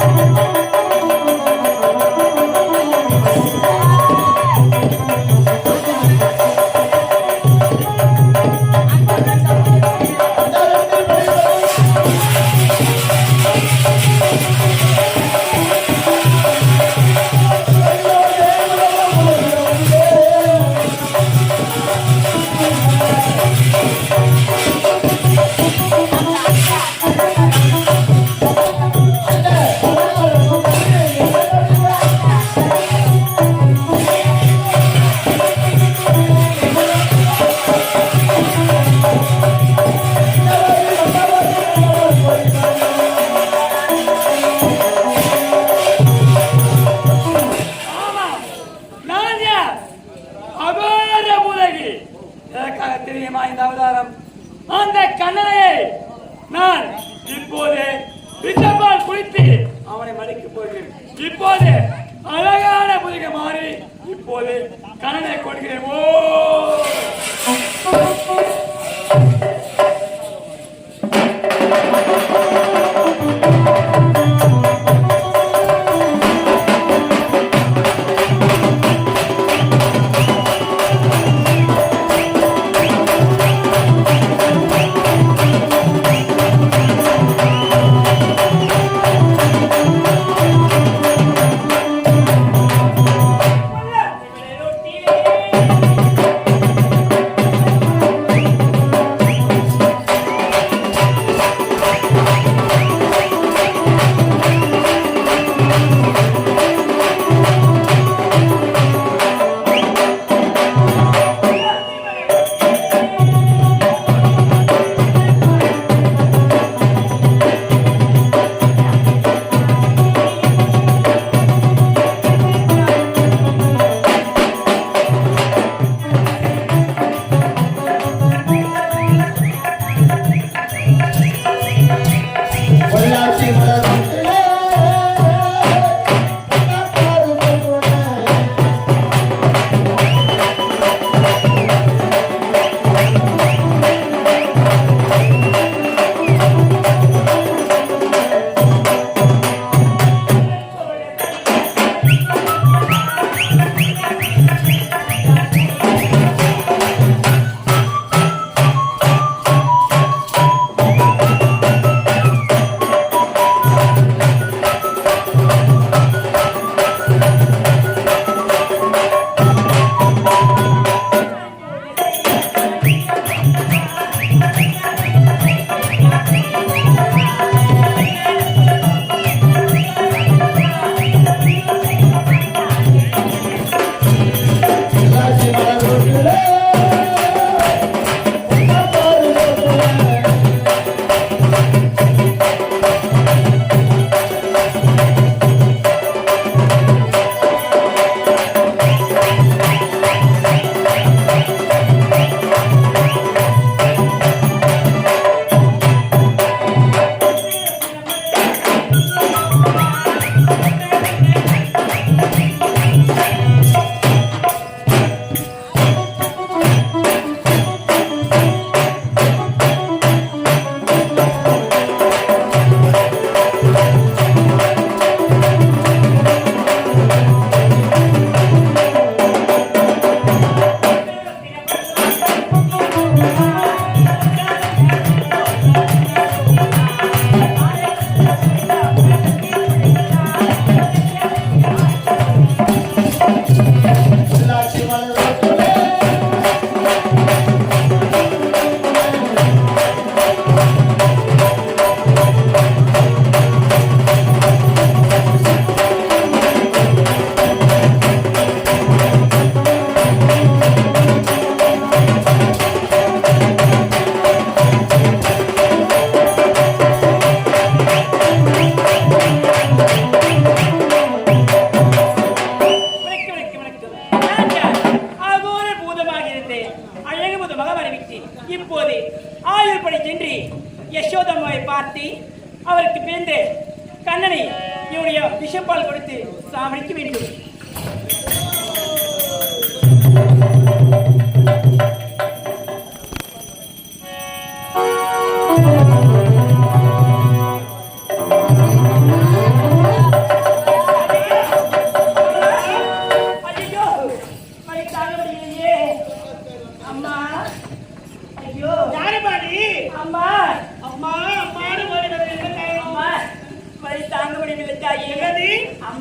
ஆமா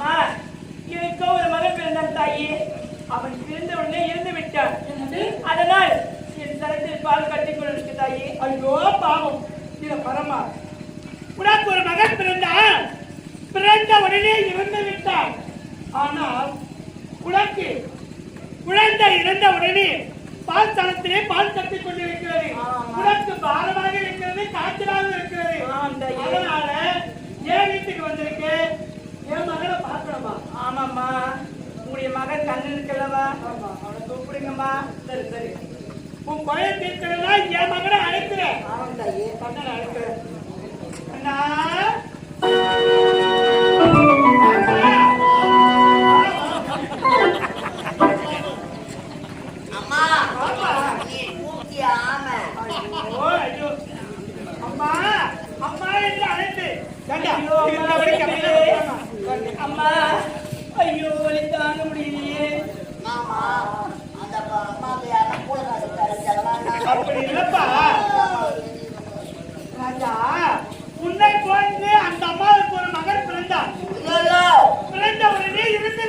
அம்மா எனக்கு ஒரு மகன் பிறந்தான் தாயே. அவன் பிறந்த உடனே இறந்து விட்டான். அதனால் என் தரத்தில் பால் கட்டிக் கொண்டிருக்கு தாயே. ஐயோ பாவம். இத பரமா. உனக்கு ஒரு மகன் பிறந்தான். பிறந்த உடனே இறந்து விட்டான். ஆனால் உனக்கு குழந்தை இறந்த உடனே பால் தளத்திலே பால் கட்டிக் கொண்டிருக்கிறது. உனக்கு பாரமாக இருக்கிறது காய்ச்சலாக இருக்கிறது. அதனால என் வீட்டுக்கு வந்திருக்கு? என் மகனை பார்க்கணுமா? ஆமாம்மா. உங்களுடைய மகன் கண்ணன் இருக்கல்லவா? ஆமா. அவனை கூப்பிடுங்கம்மா. சரி சரி. உன் குழைய தீர்க்கிறதா என் மகனை அழைக்கிறேன் ஆமாம் தாயே. கண்ணனை அழைக்கிறேன். அண்ணா. அம்மா. அம்மா அம்மா என்று அழைத்து. வரைக்கும் அப்படியே இருக்காமா? அம்மா ஐயோ வலி தாங்க முடியலையே. மாமா அந்த அம்மாவுக்கு யாரும் கூட அப்படி இல்லப்பா. ராஜா உன்னை போன்று அந்த அம்மாவுக்கு ஒரு மகன் பிறந்தான். ஐயோ பிறந்த உடனே இருந்து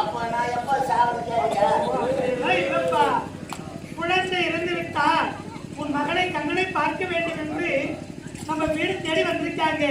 அப்ப நான் எப்ப சாப்பிட கேட்க அப்படியெல்லாம் இல்லப்பா. குழந்தை இறந்து விட்டால் உன் மகனை கண்ணனை பார்க்க வேண்டும் என்று நம்ம வீடு தேடி வந்திருக்காங்க.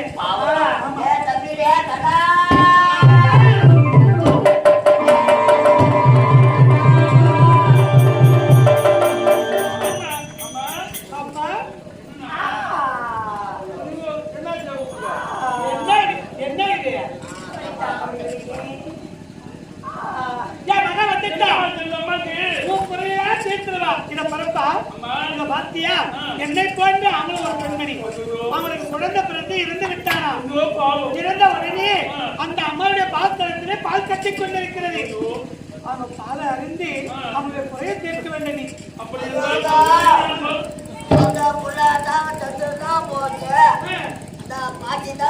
அவன் பாலை அறிந்து அவனுடைய குறைய தீர்க்க வேண்டும். நீ அந்த புள்ள தான்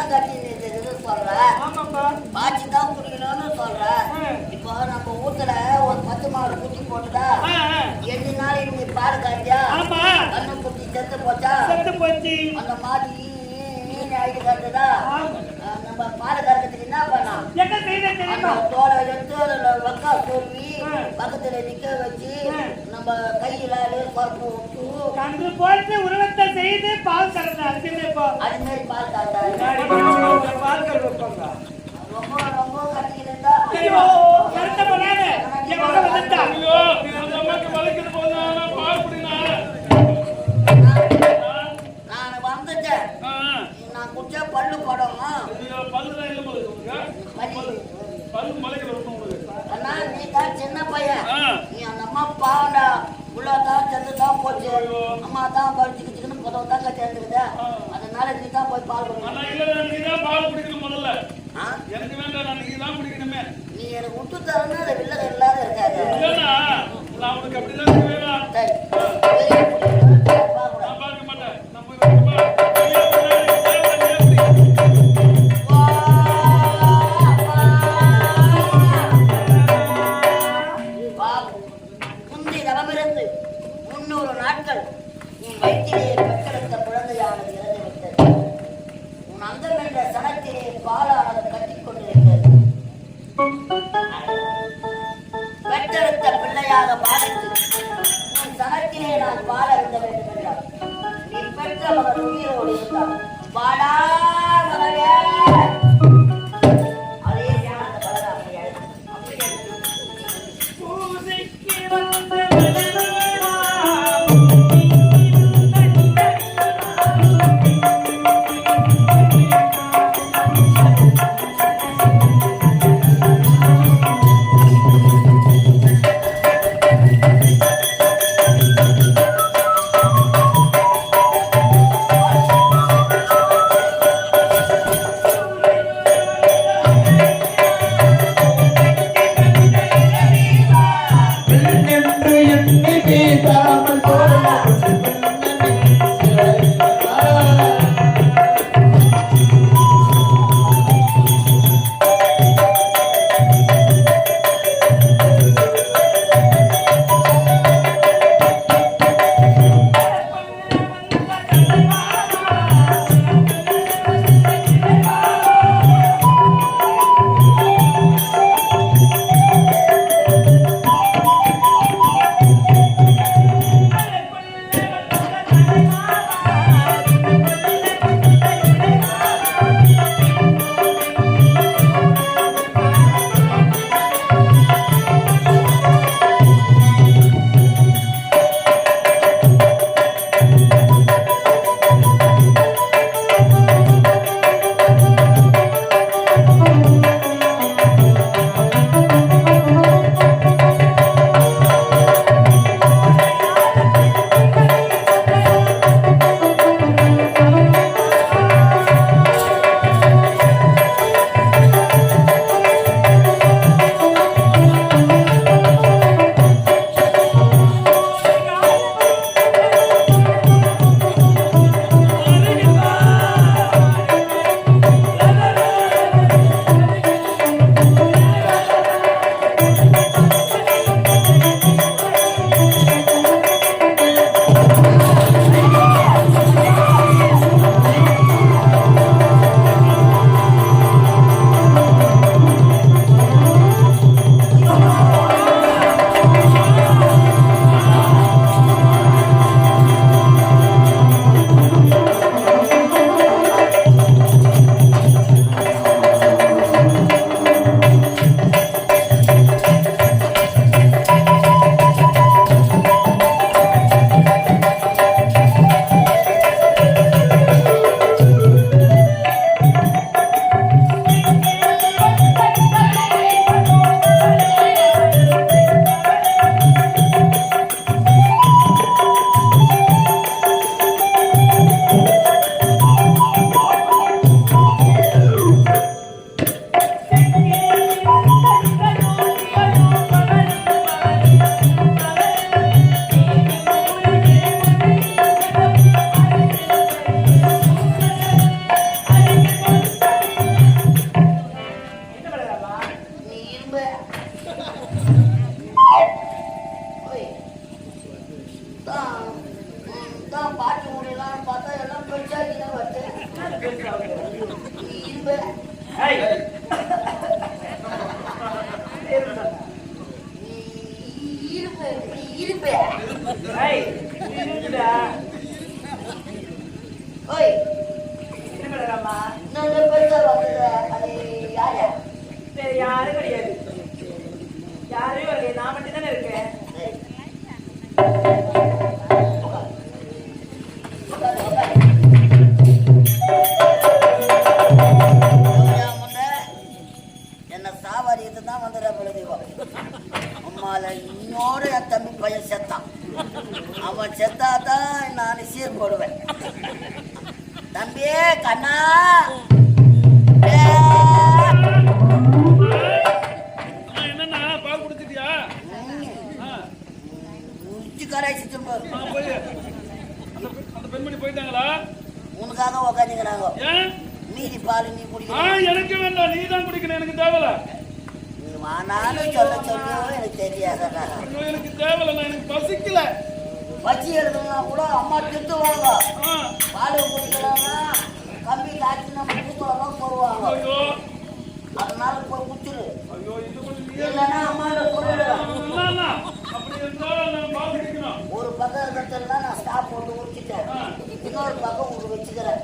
கட்டி நிறுத்துறது சொல்ற. ஆமாப்பா. பாச்சி தான் குடிக்கணும்னு சொல்ற. இப்போ நம்ம ஊத்துல ஒரு பத்து மாடு குட்டி ஆ. எட்டு நாளைக்கு நீ காய்ச்சா? ஆமா கண்ணு குட்டி செத்து போச்சா? செத்து போச்சு. அந்த மாதிரி மீன் ஆயிட்டு கட்டுதா. நம்ம கறக்கிறதுக்கு என்ன பண்ணலாம் என்ன செய்த தெரியுமா? தோலை எடுத்து வக்கா. பக்கத்துல நிக்க வச்சு. நம்ம கையில பருப்பு விட்டு கன்று போட்டு உருவத்தை செய்து பால் கறந்த அதுக்குப்போ அது மாதிரி பால் பால்கள் வைப்பாங்க ரொம்ப ரொம்ப கட்டிக்கிட்டு என் மகன் நான் வந்துட்டேன். நான் குடிச்ச பல்லு படம். அண்ணா நீ தான் சின்ன பையன். நீ அந்த அம்மா பாவண்டா உள்ள தான் செத்து தான் போச்சு அம்மா தான் படிச்சுக்கிச்சுன்னு புதவு தான் கட்டி இருந்துக்குது அதனால நீ தான் போய் பால் குடிக்கணும். ஆ? எனக்கு வேண்டாம் நான் நீங்க தான் குடிக்கணுமே. நீ எனக்கு விட்டு தரணும் அதை வில்ல இல்லாத இருக்காது உனக்கு அப்படிதான் சரி. கூட அம்மா திட்டுவாங்க பால் குடிக்கலாம்னா கம்பி காய்ச்சி நம்ம பூத்தலாம் போடுவாங்க அதனால போய் நீ- இல்லைன்னா அம்மாவோட குடிக்கணும் ஒரு பக்கம் இருக்கிறதுல நான் ஸ்டாப் போட்டு குடிச்சிட்டேன் இன்னொரு பக்கம் உங்களுக்கு வச்சுக்கிறேன்.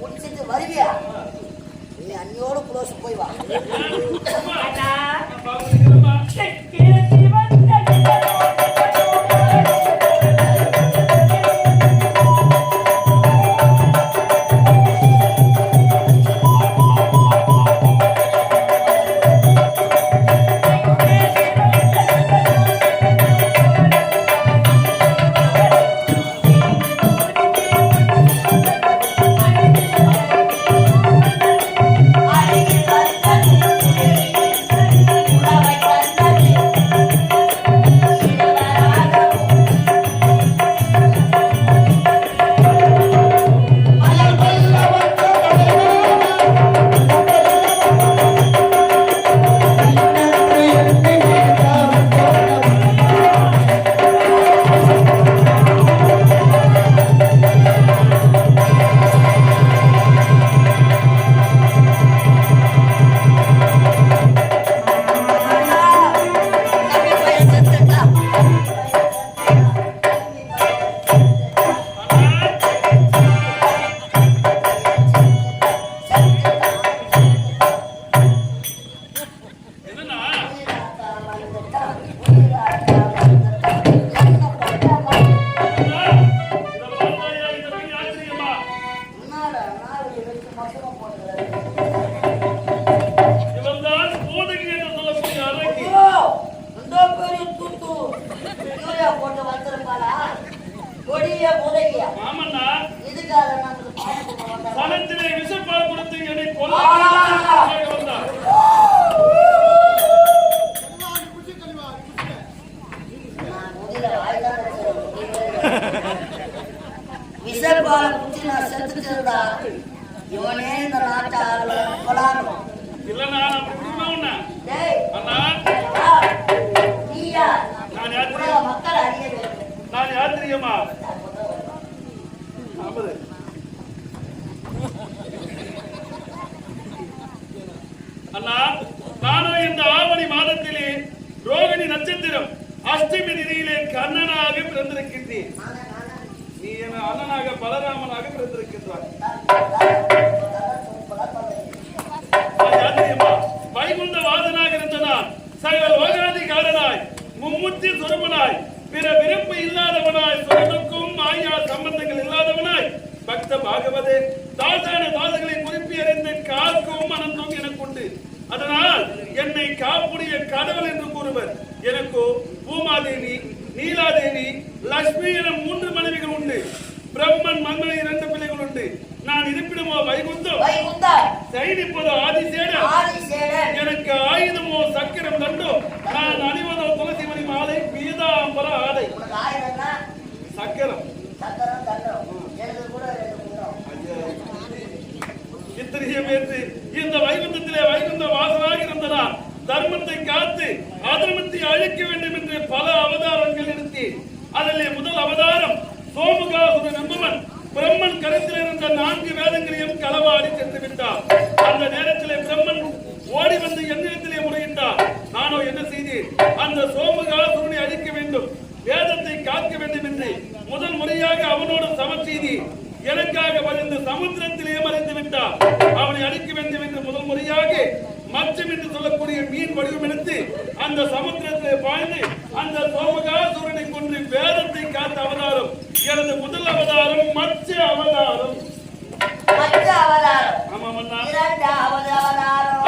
குடிச்சிட்டு வருவியா? நீ அன்னியோட க்ளோஸ் போய் வா. விசர்பால குச்சி நான் செத்துட்டு இவனே இந்த நான் யார் தெரியுமா? அண்ணா நானும் இந்த ஆவணி மாதத்திலே ரோகிணி நட்சத்திரம் அஷ்டமி நிதியிலே கண்ணனாக பிறந்திருக்கின்றேன் அண்ணனாக பலராமனாக பிறந்திருக்கின்றாய் நான் வைகுண்ட வாதனாக இருந்த நான் சகல லோகாதிகாரனாய் மும்முத்தி சுரமனாய் பிற விருப்பு இல்லாதவனாய் சுரனுக்கும் மாயா சம்பந்தங்கள் இல்லாதவனாய் பக்த பாகவதே தாசான தாசங்களை குறிப்பி அறிந்து காக்கும் அனந்தம் எனக்குண்டு. அதனால் என்னை காப்புடைய கடவுள் என்று கூறுவர். எனக்கோ பூமாதேவி நீலாதேவி லட்சுமி என மூன்று மனைவிகள் உண்டு. பிரம்மன் மன்மனை இரண்டு பிள்ளைகள் உண்டு. நான் இருப்பிடமோ வைகுந்தம்? வைகுந்தா சைனிப்பதோ ஆதிசேடன்? எனக்கு ஆயுதமோ சக்கரம் தண்டோ நான் அணிவதோ துளசி மணி மாலை பீதாம்பர ஆடை. சக்கரம். இத்தனைய பேர்த்து இந்த வைகுந்தத்திலே வைகுந்த வாசலாக இருந்தனால் தர்மத்தை காத்து அதர்மத்தை அழிக்க வேண்டும் என்று பல அவதாரங்கள் எடுத்தேன். அதிலே முதல் அவதாரம் சோமுகாபுர நம்புவன். பிரம்மன் கருத்தில் இருந்த நான்கு வேதங்களையும் களவாடி சென்று விட்டார் அந்த நேரத்திலே பிரம்மன் ஓடி வந்து என்னிடத்திலே முறையிட்டார் நானோ என்ன செய்தி அந்த சோமுகாபுரனை அழிக்க வேண்டும். வேதத்தை காக்க வேண்டும் என்று முதல் முறையாக அவனோடு சமச்செய்தி எனக்காக மறைந்து சமுத்திரத்திலே மறைந்து விட்டார் அவனை அழிக்க வேண்டும் என்று முதல் முறையாக மச்சம் என்று சொல்லக்கூடிய மீன் வடிவம் எடுத்து அந்த சமுத்திரத்திலே பாய்ந்து அந்த சோமகாசுரனை கொன்று வேதத்தை காத்த அவதாரம். எனது முதல் அவதாரம் மச்ச அவதாரம்.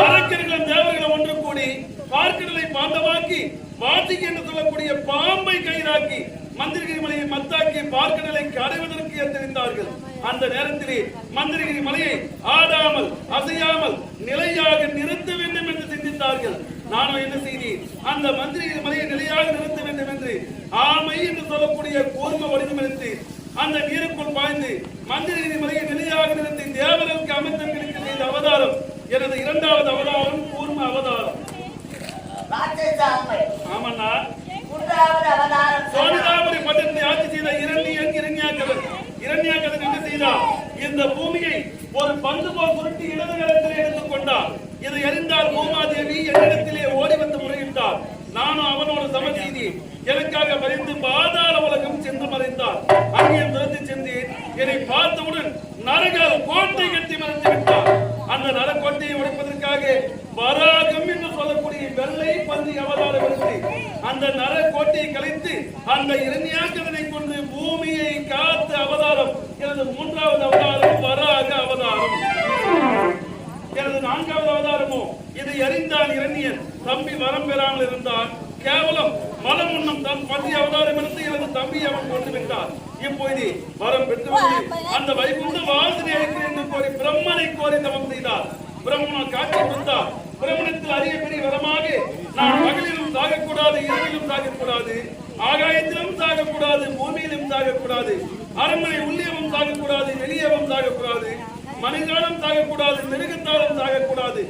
அரக்கர்களும் தேவர்களும் ஒன்று கூடி பார்க்கடலை பாந்தமாக்கி வாசிக்கு என்று சொல்லக்கூடிய பாம்பை கயிறாக்கி மந்திரகிரி மலையை மத்தாக்கி பார்க்கடலை கடைவதற்கு எத்தறிந்தார்கள் அந்த நேரத்திலே மந்திரகிரி மலையை ஆடாமல் அசையாமல் நிலையாக நிறுத்த வேண்டும் என்று சிந்தித்தார்கள். நானும் என்ன செய்தேன்? அந்த மந்திரகிரி மலையை நிலையாக நிறுத்த வேண்டும் என்று ஆமை என்று சொல்லக்கூடிய கூர்ம வடிவம் எடுத்து அந்த நீருக்குள் பாய்ந்து மந்திரகிரி மலையை நிலையாக நிறுத்தி தேவர்களுக்கு அமைச்சர்களுக்கு செய்த அவதாரம் எனது இரண்டாவது அவதாரம் கூர்ம அவதாரம். ஆமண்ணா. சோனிதாபுரி பட்டணத்தை ஆட்சி செய்த இரண்டியன் இரண்யாக்கவன் இரண்யாக்கதன் என்ன செய்தார்? இந்த பூமியை ஒரு பந்து போல் சுருட்டி இடது கரத்திலே எடுத்துக் கொண்டார். இதை அறிந்தால் பூமாதேவி என்னிடத்திலே ஓடி வந்து முறையிட்டார். நானும் அவனோடு சம செய்தி எனக்காக மறைந்து பாதாள உலகம் சென்று மறைந்தார். அங்கே துரத்தி சென்றேன் என்னை பார்த்தவுடன் நரக கோட்டை கட்டி மறைந்து விட்டார். அந்த நரக்கோட்டையை உடைப்பதற்காக வராகம் என்று சொல்லக்கூடிய வெள்ளை பந்தி அவதாரம் எடுத்து அந்த நரக்கோட்டையை கலைத்து அந்த இரண்யாக்கதனை கொண்டு பூமியை காத்த அவதாரம். எனது மூன்றாவது அவதாரம் வராக அவதாரம். எனது நான்காவது அவதாரமோ? இதை அறிந்தான் இரணியன். தம்பி வரம் பெறாமல் இருந்தான். கேவலம். மலம் உண்ணும் தன் பதி அவதாரம் இருந்து எனது தம்பி அவன் கொண்டு விட்டார் இப்போது வரம் பெற்று அந்த வைகுண்டு வாழ்ந்து என்று கோரி பிரம்மனை கோரி தவம் செய்தார். பிரம்மன் காட்சி கொடுத்தார். பிரம்மணத்தில் அதிக பெரிய வரமாக நான் பகலிலும் தாகக்கூடாது இரவிலும் தாகக்கூடாது ஆகாயத்திலும் சாகக்கூடாது பூமியிலும் சாகக்கூடாது அரண்மனை உள்ளேயும் சாகக்கூடாது வெளியேவும் சாகக்கூடாது மனிதனாலும் சாகக்கூடாது மிருகத்தாலும் சாகக்கூடாது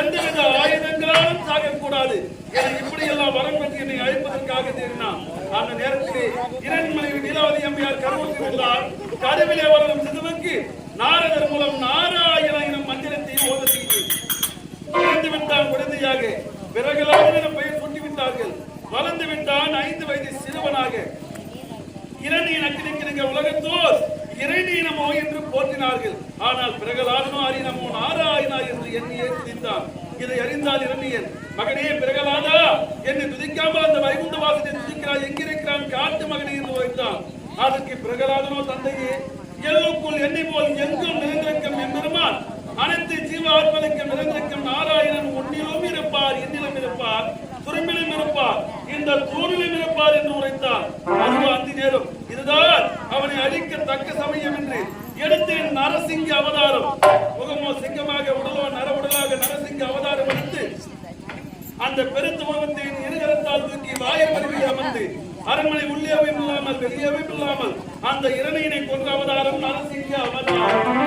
எந்தவித ஆயுதங்களாலும் சாகக்கூடாது. என இப்படி எல்லாம் வரம் பற்றி என்னை அழைப்பதற்காக தேடினா அந்த நேரத்திலே இரண்டு மனைவி நீலாவதி அம்மையார் கருவுக்கு வந்தார். கருவிலே வரும் சிதுவுக்கு நாரதர் மூலம் நாராயண எனும் மந்திரத்தை ஓத செய்து விட்டான் குழந்தையாக. பிறகுலாவது பெயர் சுட்டி விட்டார்கள் வளர்ந்து விட்டான் ஐந்து வயது சிறுவனாக. இரணியன் அக்கினிக்கிருங்க உலகத்தோர். இறைநீனமோ என்று போற்றினார்கள். ஆனால் பிரகலாதனோ அரினமோ நாராயணா என்று எண்ணியே துதித்தான். இதை அறிந்தால் இரணியன் மகனே பிரகலாதா என்று துதிக்காமல் அந்த வைகுந்த வாசத்தை துதிக்கிறாய். எங்கிருக்கிறான்? காட்டு மகனே என்று உரைத்தான். அதற்கு பிரகலாதனோ தந்தையே எல்லுக்குள் எண்ணெய் போல் எங்கும் நிறைந்திருக்கும் என்பதுமான் அனைத்து ஜீவ ஆத்மனுக்கும் நிறைந்திருக்கும் நாராயணன் உன்னிலும் இருப்பார் என்னிலும் இருப்பார் துரும்பிலும் இருப்பார். இந்த தூணிலும் இருப்பார் என்று உரைத்தார். அதுவோ அந்த நேரம். இதுதான் அவனை அழிக்க தக்க சமயம் என்று எடுத்தேன் நரசிங்க அவதாரம். முகமோ சிங்கமாக உடலோ நர உடலாக நரசிங்க அவதாரம் எடுத்து அந்த பெருத்து முகத்தின் இருகரத்தால் தூக்கி வாயை மருவில் அமர்ந்து அரண்மனை உள்ளேவும் இல்லாமல் வெளியேவும் இல்லாமல் அந்த இரணையினை கொன்ற அவதாரம் நரசிங்க அவதாரம்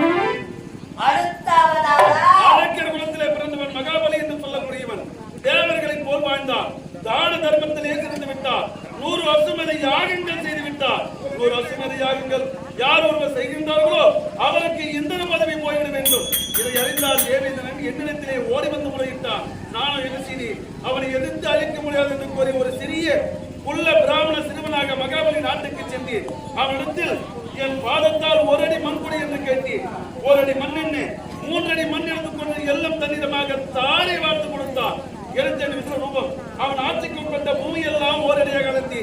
அடுத்த அவதாரம் ஆரோக்கியர் குலத்திலே பிறந்தவன் மகாபலி என்று சொல்லக்கூடியவன் தேவர்களை போல் வாழ்ந்தான் தான தர்மத்தில் இருந்து விட்டார் நூறு வருஷம் அதை யாகங்கள் செய்து ஒரு நூறு யாகங்கள் யார் ஒருவர் செய்கின்றார்களோ அவருக்கு இந்திர பதவி போய்விட வேண்டும். இதை அறிந்தால் தேவேந்திரன் என்னிடத்திலே ஓடி வந்து முறையிட்டான். நானும் எழுச்சினி அவனை எதிர்த்து அழிக்க முடியாது என்று கூறி ஒரு சிறிய உள்ள பிராமண சிறுவனாக மகாபலி நாட்டுக்கு சென்றேன். அவனிடத்தில் என் பாதத்தால் ஒரு அடி மண் கொடு என்று கேட்டேன். ஒரு அடி மண் என்ன? மூன்றடி மண் எடுத்துக் கொண்டு எல்லாம் தன்னிடமாக தாரை வார்த்து கொடுத்தான். எழுத்தன் விஸ்வரூபம் அவன் ஆட்சிக்கு உட்பட்ட பூமி எல்லாம் ஓரடியாக அகலத்தி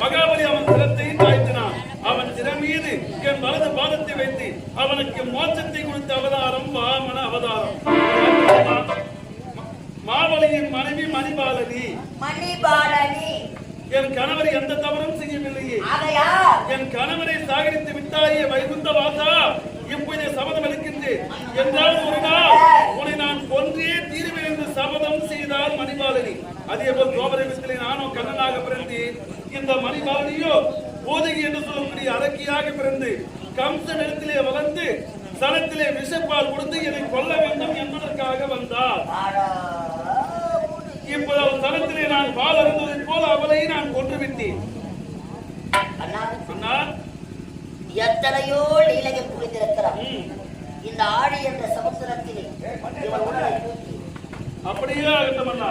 மகாபலி அவன் சிரத்தை தாய்த்தினான். அவன் சிற மீது என் வலது பாதத்தை வைத்து அவனுக்கு மோட்சத்தை கொடுத்த அவதாரம் வாமன அவதாரம். மாவலியின் மனைவி மணிபாலனி. மணிபாலனி. என் கணவர் எந்த தவறும் செய்யவில்லையே. என் கணவரை சாகரித்து விட்டாயே வைகுந்த வாசா. இப்போது சபதம் அளிக்கின்றேன் என்றால் ஒரு நாள் உன்னை நான் கொன்றே தீருவேன் என்று சபதம் செய்தால் மணிபாலனி. அதே போல் கோபரவித்திலே நானும் கண்ணனாக பிறந்து இந்த மணிபாலனியோ போதகி என்று சொல்லக்கூடிய அரக்கியாக பிறந்து கம்ச நிலத்திலே வளர்ந்து சனத்திலே விஷப்பால் கொடுத்து என்னை கொல்ல வேண்டும் என்பதற்காக வந்தார். இப்போது அவள் தனத்திலே நான் பால் அருந்துவதைப் போல அவளை நான் கொன்று விட்டேன் அண்ணா அண்ணா எத்தனையோ லீலையை புரிந்திருக்கிறார் இந்த ஆடி என்ற சமுத்திரத்திலே அப்படியே அண்ணா.